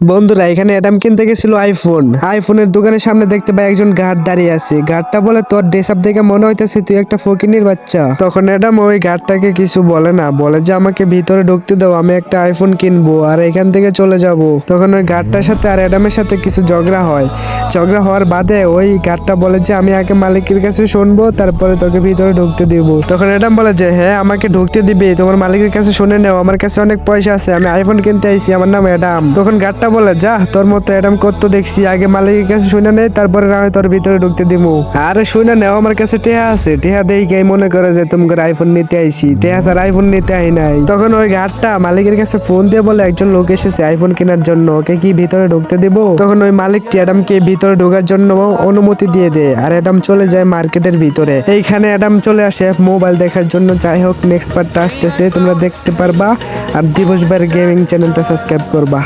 বন্ধুরা, এখানে অ্যাডাম কিনতে গেছিল আইফোন আইফোনের দোকানের সামনে দেখতে পাই একজন গার্ড দাঁড়িয়ে আছে। গার্ডটা বলে, তোর ড্রেস আপ দেখে মনে হইতেছে তুই একটা ফকিনির বাচ্চা। তখন অ্যাডাম ওই গার্ডটাকে কিছু বলে না, বলে যে, আমাকে ভিতরে ঢুকতে দাও, আমি একটা আইফোন কিনবো আর এখান থেকে চলে যাব। তখন ওই গার্ডটার সাথে আর অ্যাডামের সাথে কিছু ঝগড়া হয়। ঝগড়া হওয়ার বাদে ওই গার্ডটা বলে যে, আমি আগে মালিকের কাছে শুনব, তারপরে তোকে ভিতরে ঢুকতে দিব। তখন অ্যাডাম বলে যে হ্যাঁ আমাকে ঢুকতে দিবি, তোমার মালিকের কাছে শুনে নেও, আমার কাছে অনেক পয়সা আছে, আমি আইফোন কিনতে আইছি, আমার নাম অ্যাডাম তখন গার্ডটা বলে যা তোর মতো অ্যাডাম কত দেখছি, আগে মালিকের কাছে শুনে নেই তারপরে হয় তোর ভিতরে ঢুকতে দিব আরে, শুনে নেও আমার কাছে টেহা আছে, টেহা দেই কে মনে করে যে তুমি করে আইফোন নিতে আইছি, টেহা স্যার আইফোন নিতে আই নাই। তখন ওই গার্ডটা মালিকের কাছে ফোন দিয়ে বলে, একজন লোক এসেছে আইফোন কেনার জন্য, ওকে কি ভিতরে ঢুকতে দিব? তখন ওই মালিকটি অ্যাডামকে ভিতরে ঢোকার জন্য অনুমতি দিয়ে দেয়, আর অ্যাডাম চলে যায় মার্কেটের ভিতরে। এইখানে অ্যাডাম চলে আসে মোবাইল দেখার জন্য। যাই হোক নেক্সট পার্টটা আসতেছে, তোমরা দেখতে পারবা, আর দিবস বার গেমিং চ্যানেলটা সাবস্ক্রাইব করবা।